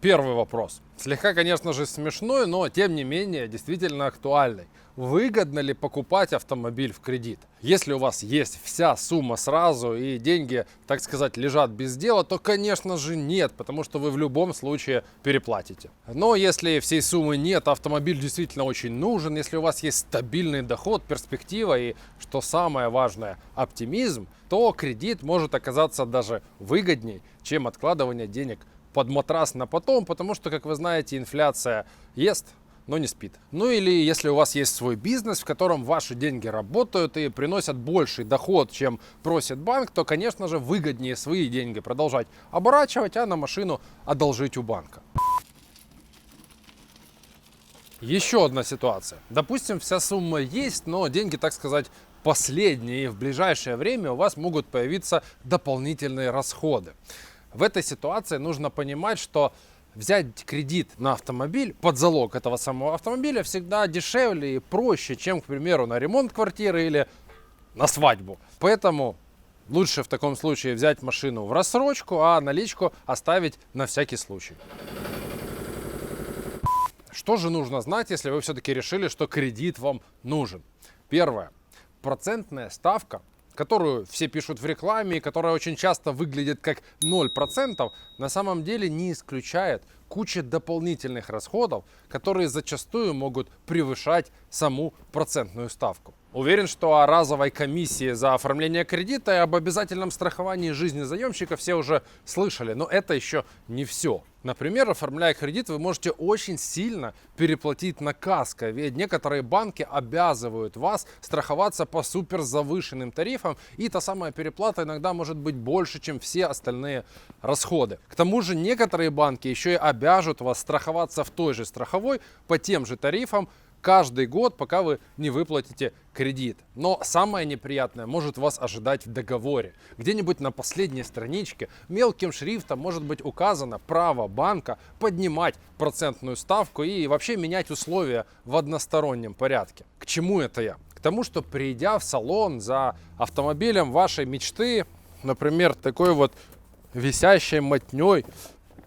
Первый вопрос. Слегка, конечно же, смешной, но тем не менее действительно актуальный. Выгодно ли покупать автомобиль в кредит? Если у вас есть вся сумма сразу и деньги, так сказать, лежат без дела, то, конечно же, нет, потому что вы в любом случае переплатите. Но если всей суммы нет, автомобиль действительно очень нужен, если у вас есть стабильный доход, перспектива и, что самое важное, оптимизм, то кредит может оказаться даже выгодней, чем откладывание денег под матрас на потом, потому что, как вы знаете, инфляция ест, но не спит. Ну или если у вас есть свой бизнес, в котором ваши деньги работают и приносят больший доход, чем просит банк, то, конечно же, выгоднее свои деньги продолжать оборачивать, а на машину одолжить у банка. Еще одна ситуация. Допустим, вся сумма есть, но деньги, так сказать, последние, и в ближайшее время у вас могут появиться дополнительные расходы. В этой ситуации нужно понимать, что взять кредит на автомобиль под залог этого самого автомобиля всегда дешевле и проще, чем, к примеру, на ремонт квартиры или на свадьбу. Поэтому лучше в таком случае взять машину в рассрочку, а наличку оставить на всякий случай. Что же нужно знать, если вы все-таки решили, что кредит вам нужен? Первое. Процентная ставка которую все пишут в рекламе, которая очень часто выглядит как 0%, на самом деле не исключает куча дополнительных расходов, которые зачастую могут превышать саму процентную ставку. Уверен, что о разовой комиссии за оформление кредита и об обязательном страховании жизни заемщика все уже слышали, но это еще не все. Например, оформляя кредит, вы можете очень сильно переплатить на каско, ведь некоторые банки обязывают вас страховаться по супер завышенным тарифам, и та самая переплата иногда может быть больше, чем все остальные расходы. К тому же некоторые банки еще и обяжут вас страховаться в той же страховой по тем же тарифам, каждый год, пока вы не выплатите кредит. Но самое неприятное может вас ожидать в договоре. Где-нибудь на последней страничке мелким шрифтом может быть указано право банка поднимать процентную ставку и вообще менять условия в одностороннем порядке. К чему это я? К тому, что придя в салон за автомобилем вашей мечты, например, такой вот висящей мотней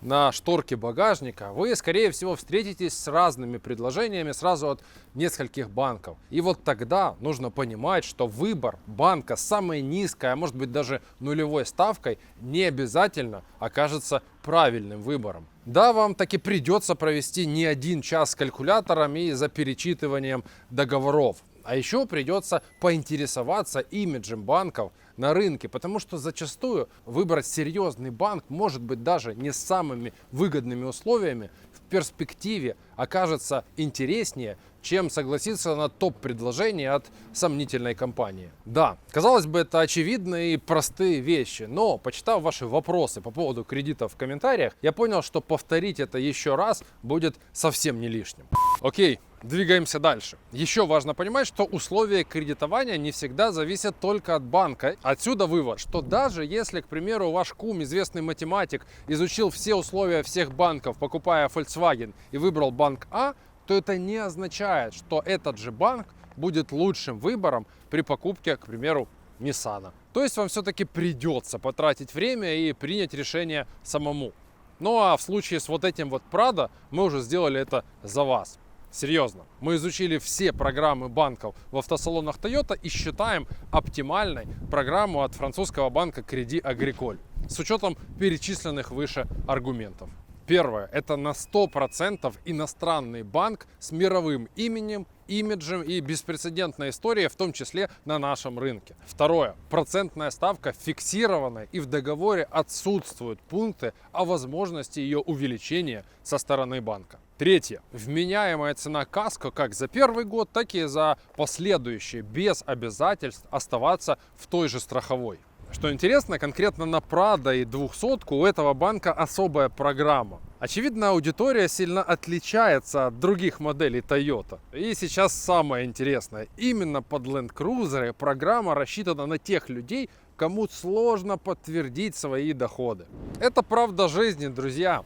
на шторке багажника, вы, скорее всего, встретитесь с разными предложениями сразу от нескольких банков. И вот тогда нужно понимать, что выбор банка с самой низкой, а может быть даже нулевой ставкой, не обязательно окажется правильным выбором. Да, вам таки придется провести не один час с калькулятором и за перечитыванием договоров. А еще придется поинтересоваться имиджем банков на рынке, потому что зачастую выбрать серьезный банк может быть даже не с самыми выгодными условиями, в перспективе окажется интереснее, чем согласиться на топ-предложение от сомнительной компании. Да, казалось бы, это очевидные и простые вещи, но почитав ваши вопросы по поводу кредита в комментариях, я понял, что повторить это еще раз будет совсем не лишним. Окей, Двигаемся дальше. Еще важно понимать, что условия кредитования не всегда зависят только от банка. Отсюда вывод, что даже если, к примеру, ваш кум, известный математик, изучил все условия всех банков, покупая Volkswagen и выбрал банк А, то это не означает, что этот же банк будет лучшим выбором при покупке, к примеру, Nissan. То есть вам все-таки придется потратить время и принять решение самому. Ну а в случае с вот этим вот Prado мы уже сделали это за вас. Серьезно, мы изучили все программы банков в автосалонах Toyota и считаем оптимальной программу от французского банка Credit Agricole с учетом перечисленных выше аргументов. Первое, это на 100% иностранный банк с мировым именем, имиджем и беспрецедентной историей, в том числе на нашем рынке. Второе, процентная ставка фиксированная и в договоре отсутствуют пункты о возможности ее увеличения со стороны банка. Третье. Вменяемая цена каско как за первый год, так и за последующие, без обязательств оставаться в той же страховой. Что интересно, конкретно на Prado и 200 у этого банка особая программа. Очевидно, аудитория сильно отличается от других моделей Toyota. И сейчас самое интересное. Именно под Land Cruiser программа рассчитана на тех людей, кому сложно подтвердить свои доходы. Это правда жизни, друзья.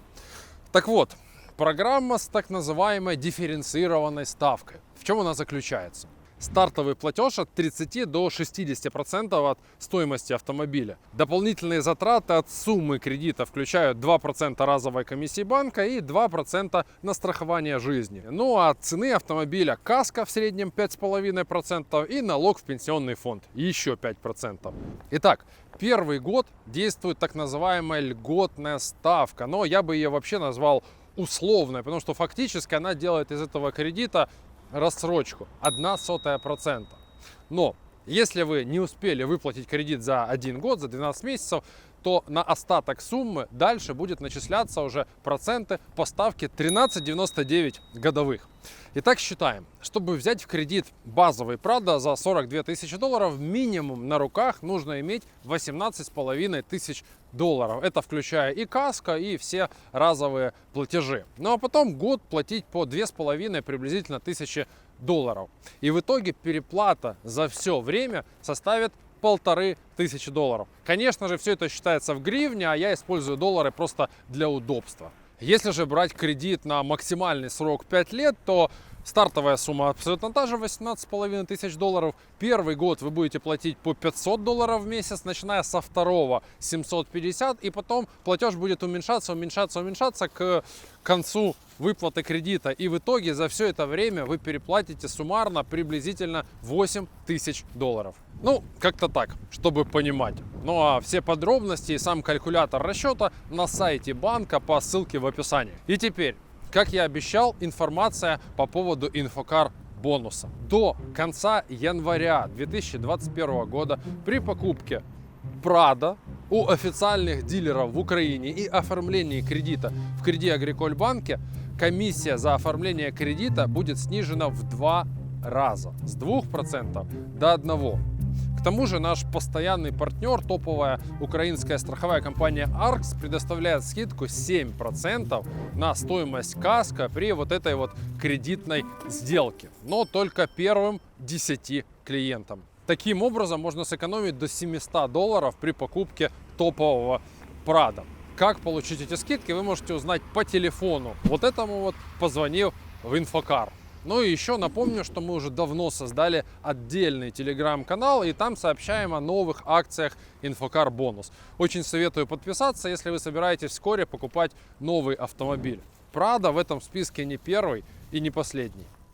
Так вот, Программа с так называемой дифференцированной ставкой. В чем она заключается? стартовый платеж от 30 до 60% от стоимости автомобиля. Дополнительные затраты от суммы кредита включают 2% разовой комиссии банка и 2% на страхование жизни. Ну а от цены автомобиля каска в среднем 5,5% и налог в пенсионный фонд еще 5%. Итак, первый год действует так называемая льготная ставка, но я бы ее вообще назвал условной, потому что фактически она делает из этого кредита рассрочку. Одна сотая процента. Но если вы не успели выплатить кредит за один год, за 12 месяцев, то на остаток суммы дальше будет начисляться уже проценты по ставке 13,99 годовых. Итак, считаем, чтобы взять в кредит базовый Prado за 42 тысячи долларов, минимум на руках нужно иметь 18,5 тысяч долларов. Это включая и каско, и все разовые платежи. Ну а потом год платить по 2,5 приблизительно тысячи долларов. И в итоге переплата за все время составит полторы тысячи долларов. Конечно же, все это считается в гривне, а я использую доллары просто для удобства. Если же брать кредит на максимальный срок 5 лет, то Стартовая сумма абсолютно та же, 18,5 тысяч долларов. Первый год вы будете платить по 500 долларов в месяц, начиная со второго 750, и потом платеж будет уменьшаться, уменьшаться, уменьшаться к концу выплаты кредита. И в итоге за все это время вы переплатите суммарно приблизительно 8 тысяч долларов. Ну, как-то так, чтобы понимать. Ну а все подробности и сам калькулятор расчета на сайте банка по ссылке в описании. И теперь как я обещал, информация по поводу инфокар бонуса. До конца января 2021 года при покупке Прада у официальных дилеров в Украине и оформлении кредита в Креди Агриколь банке комиссия за оформление кредита будет снижена в два раза с 2% до 1% тому же наш постоянный партнер, топовая украинская страховая компания ARX, предоставляет скидку 7% на стоимость каска при вот этой вот кредитной сделке. Но только первым 10 клиентам. Таким образом можно сэкономить до 700 долларов при покупке топового Прада. Как получить эти скидки, вы можете узнать по телефону. Вот этому вот позвонил в Инфокар. Ну и еще напомню, что мы уже давно создали отдельный телеграм-канал, и там сообщаем о новых акциях Инфокар Бонус. Очень советую подписаться, если вы собираетесь вскоре покупать новый автомобиль. Прада в этом списке не первый и не последний.